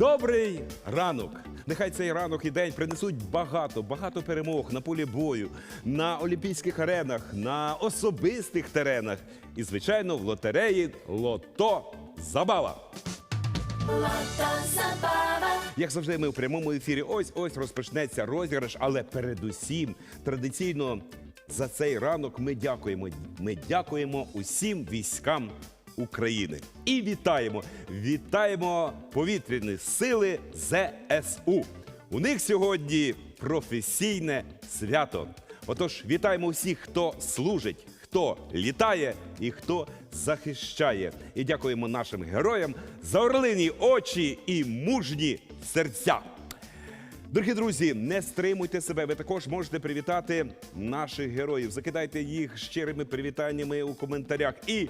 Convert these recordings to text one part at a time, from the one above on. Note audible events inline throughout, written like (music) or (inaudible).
Добрий ранок! Нехай цей ранок і день принесуть багато, багато перемог на полі бою, на олімпійських аренах, на особистих теренах і, звичайно, в лотереї Лото Забава. Як завжди, ми в прямому ефірі. Ось ось розпочнеться розіграш, але передусім традиційно за цей ранок ми дякуємо. Ми дякуємо усім військам України і вітаємо! Вітаємо повітряні сили ЗСУ. У них сьогодні професійне свято. Отож, вітаємо всіх, хто служить, хто літає і хто захищає. І дякуємо нашим героям за орлині очі і мужні серця. Дорогі друзі, не стримуйте себе. Ви також можете привітати наших героїв. Закидайте їх щирими привітаннями у коментарях і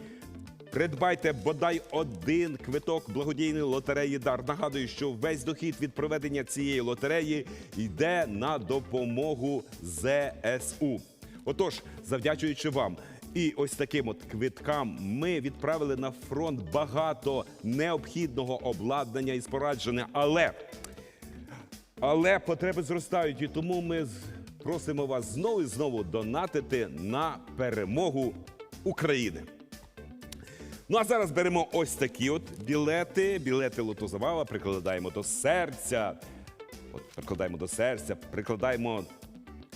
придбайте бодай один квиток благодійної лотереї Дар. Нагадую, що весь дохід від проведення цієї лотереї йде на допомогу ЗСУ. Отож, завдячуючи вам. І ось таким от квиткам ми відправили на фронт багато необхідного обладнання і спорадження. Але але потреби зростають, і тому ми просимо вас знову і знову донатити на перемогу України. Ну а зараз беремо ось такі от білети. Білети Лотозавала прикладаємо до серця. От прикладаємо до серця, прикладаємо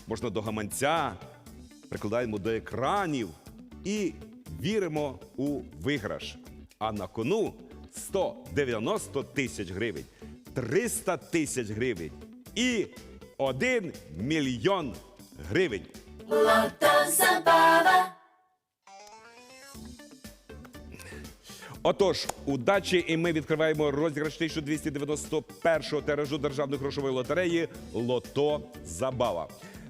можна до гаманця, прикладаємо до екранів і віримо у виграш. А на кону 190 тисяч гривень, 300 тисяч гривень і 1 мільйон гривень. Отож, удачі, і ми відкриваємо розіграш 1291-го тиражу державної грошової лотереї Лото Забава.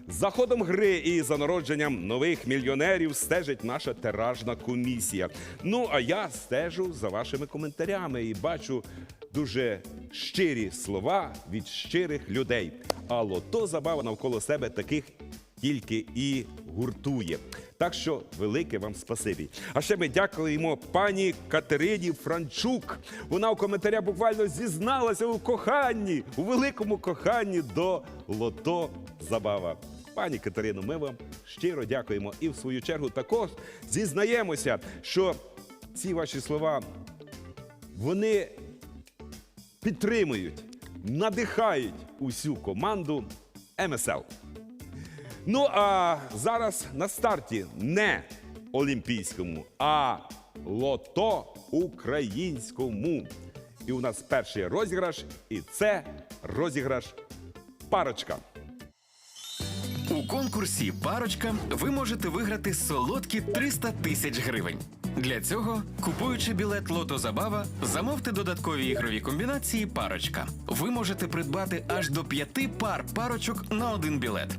За ходом гри і за народженням нових мільйонерів стежить наша тиражна комісія. Ну а я стежу за вашими коментарями і бачу дуже щирі слова від щирих людей. А лото забава навколо себе таких тільки і гуртує. Так що велике вам спасибі. А ще ми дякуємо пані Катерині Франчук. Вона у коментарях буквально зізналася у коханні, у великому коханні до лото забава. Пані Катерино, ми вам щиро дякуємо. І в свою чергу також зізнаємося, що ці ваші слова вони підтримують, надихають усю команду МСЛ. Ну а зараз на старті не олімпійському, а лото українському. І у нас перший розіграш, і це розіграш парочка. У конкурсі Парочка ви можете виграти солодкі 300 тисяч гривень. Для цього, купуючи білет Лото Забава, замовте додаткові ігрові комбінації Парочка. Ви можете придбати аж до п'яти пар парочок на один білет.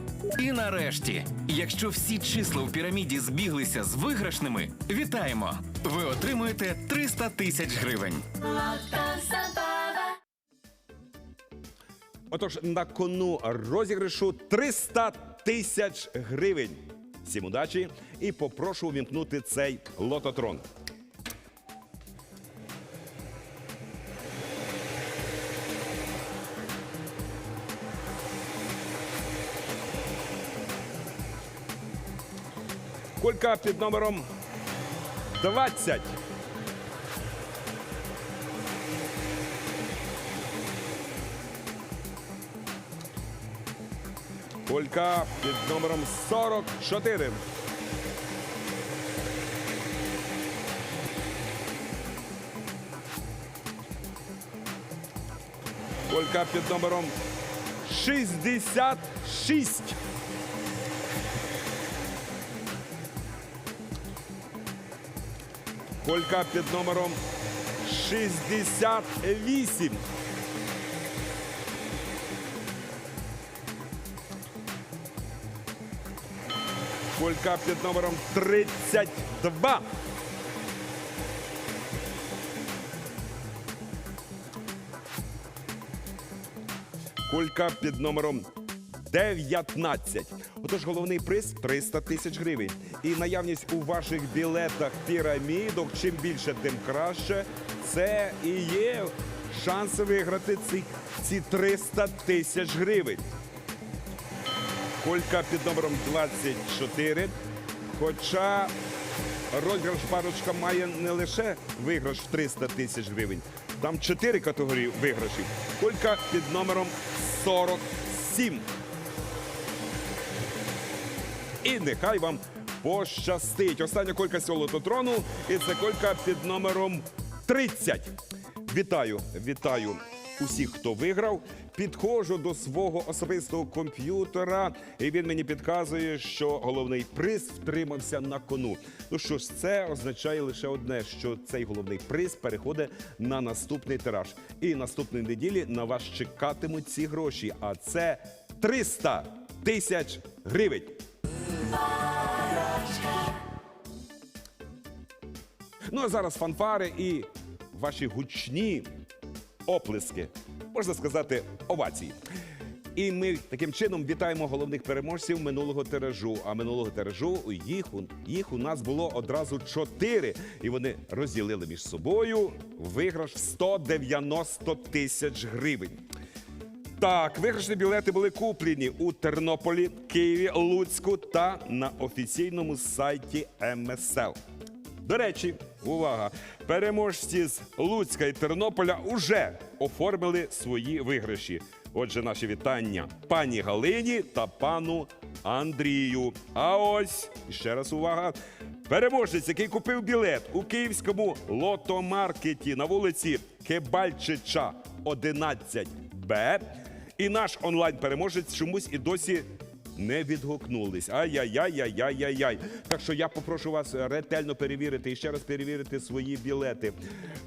І нарешті, якщо всі числа у піраміді збіглися з виграшними, вітаємо! Ви отримуєте 300 тисяч гривень. Отож, на кону розіграшу 300 тисяч гривень. Всім удачі і попрошу увімкнути цей лототрон. Кулька під номером 20. Кулька під номером 44. Кулька під номером 66. Колька під номером 68. Колька під номером 32. Колька під номером 19. Отож, головний приз 300 тисяч гривень. І наявність у ваших білетах пірамідок. Чим більше, тим краще. Це і є шанси виграти ці, ці 300 тисяч гривень. Колька під номером 24. Хоча розіграш парочка має не лише виграш в 300 тисяч гривень, там 4 категорії виграшів. Колька під номером 47. І нехай вам пощастить. Остання колька цього і це колька під номером 30. Вітаю, вітаю усіх, хто виграв. Підходжу до свого особистого комп'ютера, і він мені підказує, що головний приз втримався на кону. Ну що ж, це означає лише одне: що цей головний приз переходить на наступний тираж. І наступної неділі на вас чекатимуть ці гроші. А це 300 тисяч гривень. Ну а зараз фанфари і ваші гучні оплески, можна сказати, овації. І ми таким чином вітаємо головних переможців минулого тиражу. А минулого тиражу їх, їх у нас було одразу чотири. І вони розділили між собою виграш в 190 тисяч гривень. Так, виграшні білети були куплені у Тернополі, Києві, Луцьку та на офіційному сайті МСЛ. До речі, увага! Переможці з Луцька і Тернополя уже оформили свої виграші. Отже, наші вітання пані Галині та пану Андрію. А ось ще раз увага. Переможець, який купив білет у київському лотомаркеті на вулиці Кебальчича 11Б. І наш онлайн-переможець чомусь і досі не відгукнулись. Ай-яй-яй-яй-яй-яй. Так що я попрошу вас ретельно перевірити і ще раз перевірити свої білети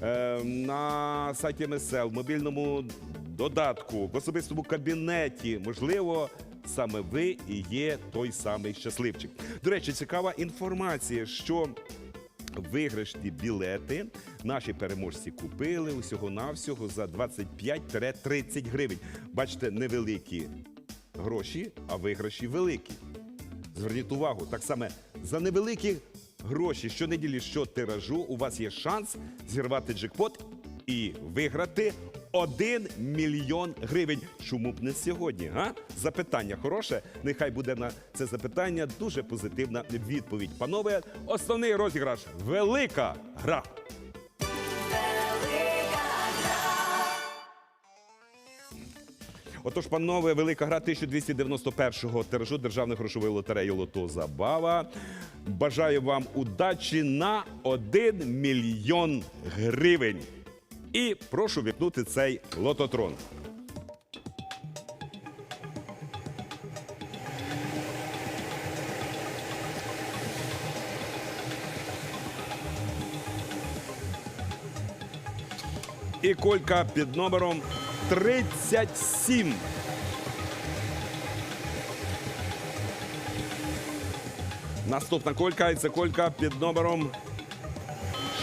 е, на сайті МСЛ, в мобільному додатку, в особистому кабінеті. Можливо, саме ви і є той самий щасливчик. До речі, цікава інформація, що Виграшні білети наші переможці купили усього-навсього за 25-30 гривень. Бачите, невеликі гроші, а виграші великі. Зверніть увагу, так само за невеликі гроші щонеділі, що тиражу, у вас є шанс зірвати джекпот і виграти 1 мільйон гривень. Чому б не сьогодні? Га? Запитання хороше. Нехай буде на це запитання дуже позитивна відповідь. Панове, основний розіграш велика гра. Отож, панове, велика гра 1291-го тиражу державної грошової лотереї Лото Забава. Бажаю вам удачі на 1 мільйон гривень. І прошу вікнути цей лототрон. І колька під номером 37. Наступна колька і це колька під номером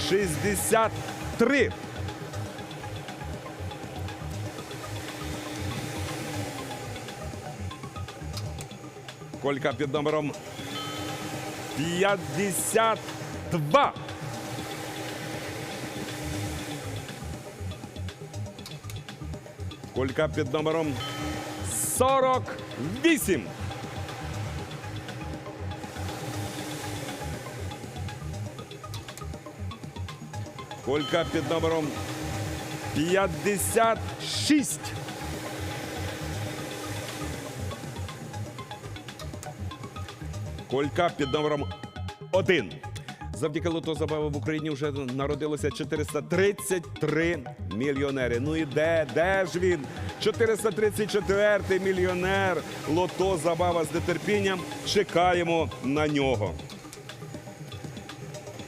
63. Колька під номером 52. Колька під номером 48. Колька під номером 56. Колька під номером 1. Завдяки лото забави в Україні вже народилося 433 мільйонери. Ну і де? Де ж він? 434 мільйонер. Лото забава з нетерпінням. Чекаємо на нього.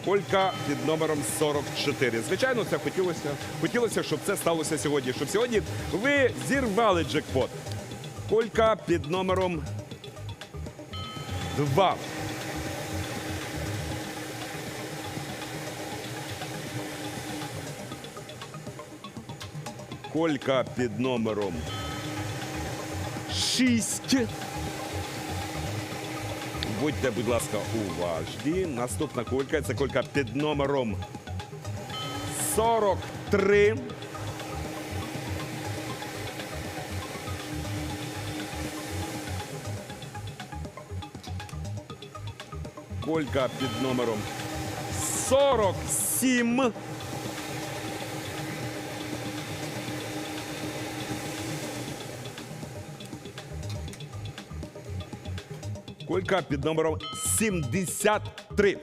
Колька під номером 44. Звичайно, це хотілося, хотілося, щоб це сталося сьогодні. Щоб сьогодні ви зірвали джекпот. Колька під номером 2. Колька під номером 6. Будьте, будь ласка, уважні. Наступна колька це колька під номером 43. Колька під номером 47. Колька під номером 73.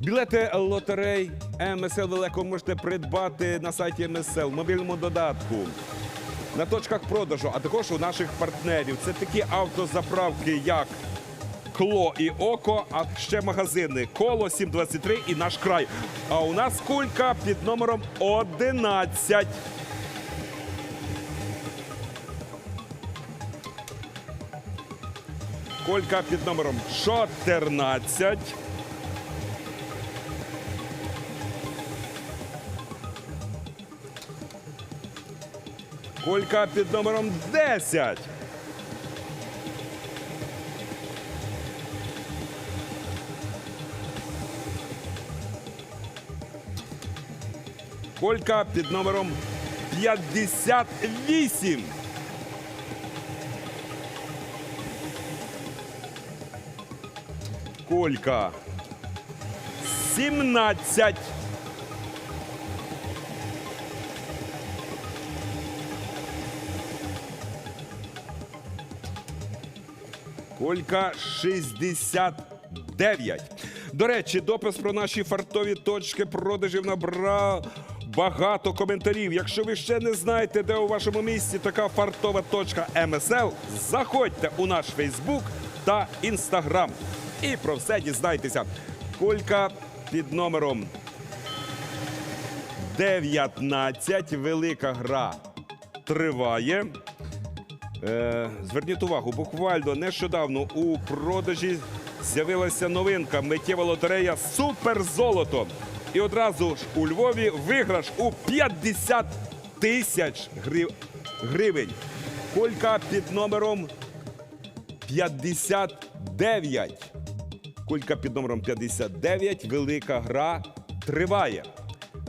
Білети лотерей МСЛ Велико можете придбати на сайті МСЛ, в мобільному додатку, на точках продажу, а також у наших партнерів. Це такі автозаправки, як Кло і Око, а ще магазини Коло 723 і наш край. А у нас кулька під номером 11. Колька під номером 14. Колька під номером 10. Колька під номером 58. Колька 17. Колька 69. До речі, допис про наші фартові точки продажів набрав багато коментарів. Якщо ви ще не знаєте, де у вашому місті така фартова точка МСЛ, заходьте у наш Фейсбук та Інстаграм. І про все дізнайтеся. Колька під номером 19. Велика гра триває. Е, зверніть увагу, буквально нещодавно у продажі з'явилася новинка миттєва лотерея Суперзолото. І одразу ж у Львові виграш у 50 тисяч грив... гривень. Колька під номером 59. Кулька під номером 59. Велика гра триває.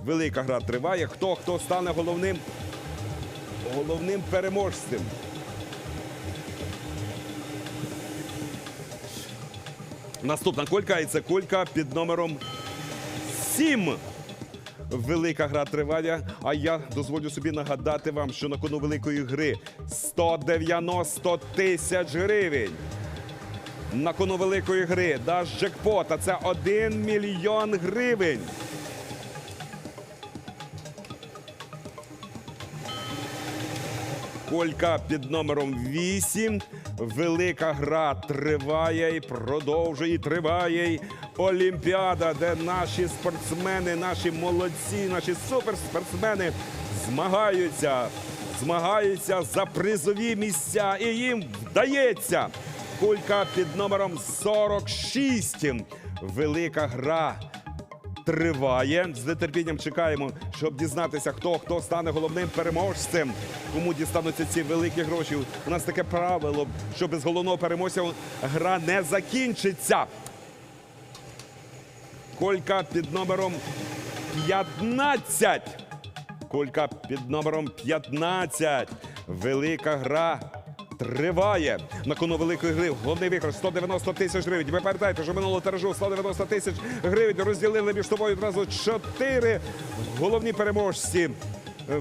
Велика гра триває. Хто хто стане головним головним переможцем? Наступна колька і це колька під номером 7. Велика гра триває. А я дозволю собі нагадати вам, що на кону великої гри 190 тисяч гривень. На кону великої гри наш джекпот, а це 1 мільйон гривень. Колька під номером 8. Велика гра триває і продовжує і триває. Олімпіада, де наші спортсмени, наші молодці, наші суперспортсмени змагаються, змагаються за призові місця, і їм вдається. Кулька під номером 46. Велика гра триває. З нетерпінням чекаємо, щоб дізнатися, хто хто стане головним переможцем, кому дістануться ці великі гроші. У нас таке правило, що без головного переможця гра не закінчиться. Колька під номером 15. Колька під номером 15. Велика гра триває. На кону великої гри головний виграш 190 тисяч гривень. Ви пам'ятаєте, що минулого тиражу 190 тисяч гривень розділили між собою одразу чотири головні переможці е,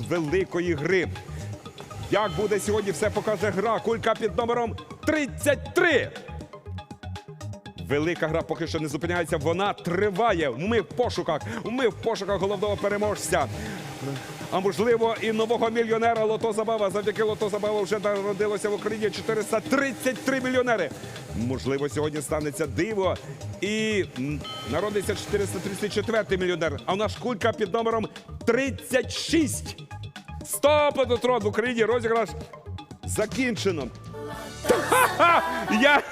великої гри. Як буде сьогодні, все покаже гра. Кулька під номером 33. Велика гра поки що не зупиняється. Вона триває. Ми в пошуках. Ми в пошуках головного переможця. А можливо, і нового мільйонера Лото Забава. Завдяки Лото Забава вже народилося в Україні 433 мільйонери. Можливо, сьогодні станеться диво. І народиться 434 мільйонер. А у нас кулька під номером 36. Стоп, Дотрон в Україні розіграш закінчено. (laughs) Я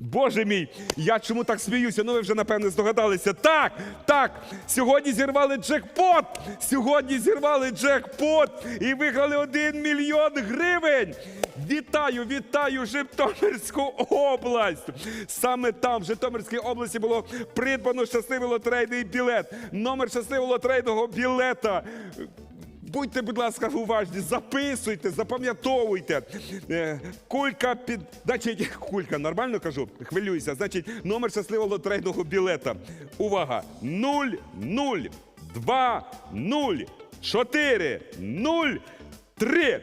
Боже мій, я чому так сміюся? Ну ви вже напевне здогадалися. Так, так, сьогодні зірвали джекпот. Сьогодні зірвали джекпот і виграли один мільйон гривень. Вітаю, вітаю Житомирську область. Саме там, в Житомирській області, було придбано щасливий лотерейний білет. Номер щасливого лотерейного білета. Будьте, будь ласка, уважні, записуйте, запам'ятовуйте. Е, Кулька під. Значить, (laughs) кулька, нормально кажу? Хвилююся. Значить, номер щасливого лотерейного білета. Увага! 0, 0, 2, 0, 4, 0, 3.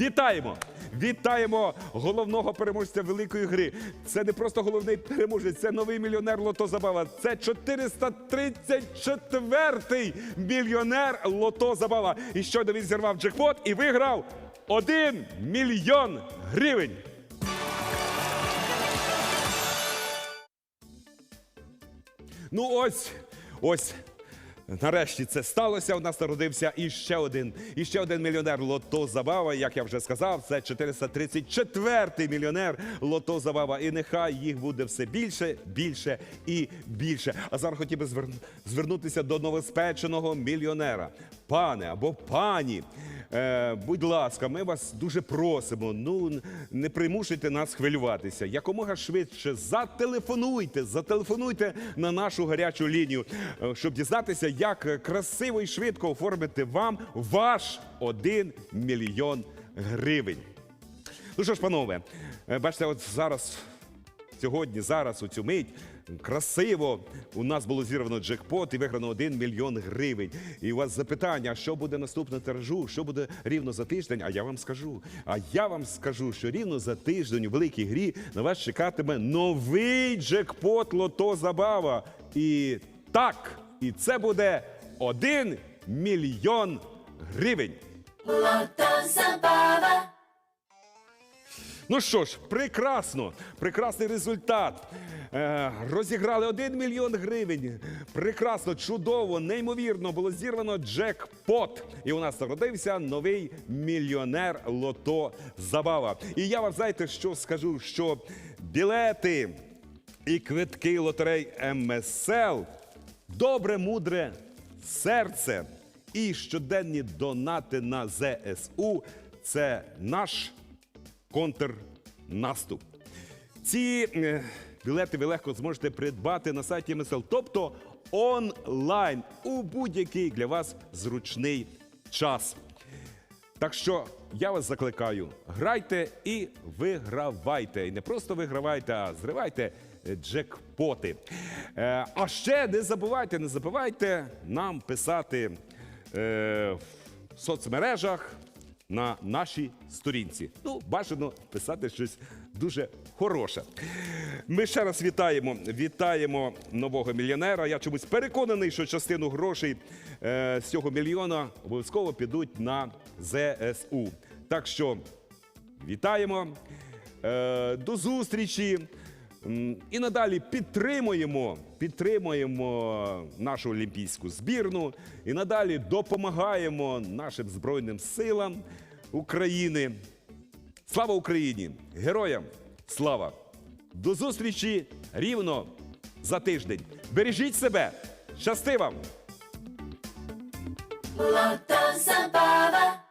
Вітаємо! Вітаємо головного переможця великої гри. Це не просто головний переможець, це новий мільйонер Лото Забава. Це 434-й мільйонер Лото Забава. І щойно він зірвав джекпот і виграв 1 мільйон гривень. Ну ось, ось. Нарешті це сталося. У нас народився і ще один, і ще один мільйонер Лото Забава. Як я вже сказав, це 434-й мільйонер Лото Забава. І нехай їх буде все більше, більше і більше. А зараз хотів би зверну- звернутися до новоспеченого мільйонера. Пане або пані, будь ласка, ми вас дуже просимо. Ну не примушуйте нас хвилюватися. Якомога швидше зателефонуйте, зателефонуйте на нашу гарячу лінію, е, щоб дізнатися, як е, красиво і швидко оформити вам ваш 1 мільйон гривень. Ну що ж, панове, е, бачите, от зараз, сьогодні, зараз, у цю мить, красиво у нас було зірвано джекпот і виграно 1 мільйон гривень. І у вас запитання, що буде наступного тиражу, що буде рівно за тиждень? А я вам скажу. А я вам скажу, що рівно за тиждень у великій грі на вас чекатиме новий джекпот Лото Забава. І так, і це буде 1 мільйон гривень. Lotto Zabava. Ну що ж, прекрасно, прекрасний результат. Е, розіграли 1 мільйон гривень. Прекрасно, чудово, неймовірно було зірвано джекпот. І у нас народився новий мільйонер Лото Забава. І я вам знаєте, що скажу, що білети і квитки лотерей МСЛ добре, мудре серце і щоденні донати на ЗСУ це наш контрнаступ. Ці е, білети ви легко зможете придбати на сайті МСЛ, тобто онлайн у будь-який для вас зручний час. Так що я вас закликаю, грайте і вигравайте. І не просто вигравайте, а зривайте е, джекпоти. Е, а ще не забувайте, не забувайте нам писати в соцмережах на нашій сторінці. Ну, бажано писати щось дуже хороше. Ми ще раз вітаємо, вітаємо нового мільйонера. Я чомусь переконаний, що частину грошей е, з цього мільйона обов'язково підуть на ЗСУ. Так що вітаємо. Е, до зустрічі. І надалі підтримуємо, підтримуємо нашу олімпійську збірну і надалі допомагаємо нашим Збройним силам України. Слава Україні! Героям слава! До зустрічі рівно за тиждень. Бережіть себе! Щасти вам! Lotto Zabava.